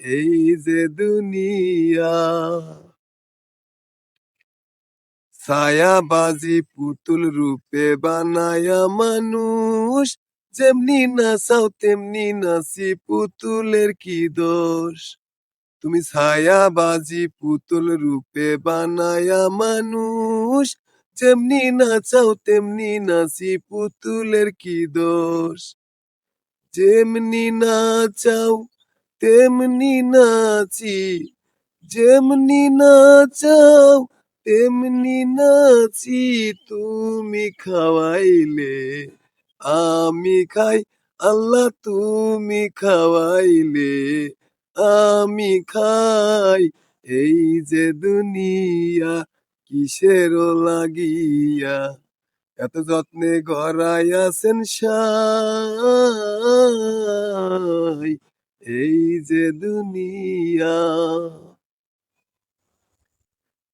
এই যে দুনিয়া ছায়াবাজি পুতুল রূপে বানায়া মানুষ, যেমনি নাচাও, তেমনি নাচি পুতুলের কি দোষ? তুমি ছায়াবাজি পুতুল রূপে বানায়া মানুষ, যেমনি নাচাও, তেমনি নাচি পুতুলের কি দোষ? যেমনি নাচাও তেমনি নাচি, যেমনি নাচাও, তেমনি নাচি তুমি খাওয়াইলে। আমি খাই, আল্লাহ তুমি খাওয়াইলে। আমি খাই, এই যে দুনিয়া কিসের লাগিয়া? এত যত্নে গড়াইয়াছেন সাই। এই যে দুনিয়া,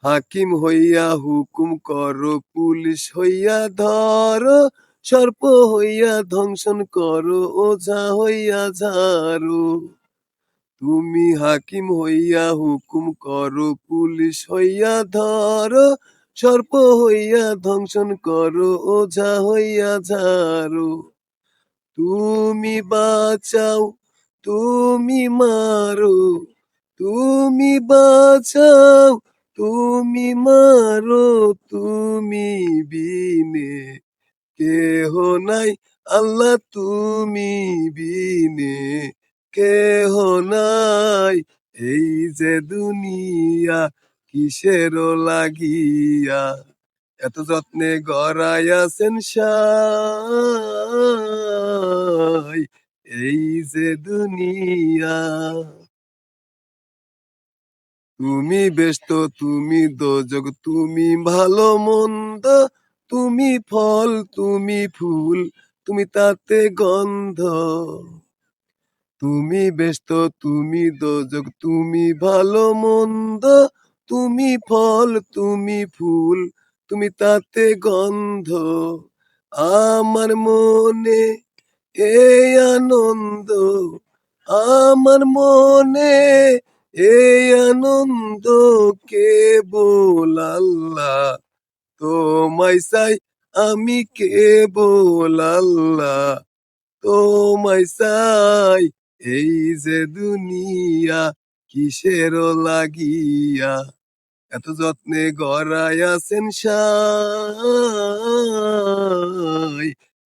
হাকিম হইয়া হুকুম করো, পুলিশ হইয়া ধরো, সর্প হইয়া ধ্বংসন করো, ওঝা হইয়া ঝাড়ো। তুমি হাকিম হইয়া হুকুম করো, পুলিশ হইয়া ধরো, সর্প হইয়া ধ্বংসন করো, ওঝা হইয়া ঝাড়ো। তুমি বাঁচাও তুমি মারো, তুমি বাঁচাও, তুমি মারো, তুমি বিনে। কেহ নাই, আল্লাহ তুমি বিনে। কেহ নাই, এই যে দুনিয়া কিসের লাগিয়া? এত যত্নে গড়াইয়াছেন সাই এই যে দুনিয়া। তুমি ব্যস্ত, তুমি দোজক, তুমি ভালো মন্দ, তুমি ফল, তুমি ফুল, তুমি তাতে গন্ধ। তুমি ব্যস্ত, তুমি দোজক, তুমি ভালো মন্দ, তুমি ফল, তুমি ফুল, তুমি তাতে গন্ধ। আমার মনে এই আনন্দ আমার মনে, এই আনন্দ কেবল আল্লাহ। তোমায় চাই আমি কেবল আল্লাহ। তোমায় চাই এই যে দুনিয়া কিসের লাগিয়া। এত যত্নে গড়াই আছেন সাই।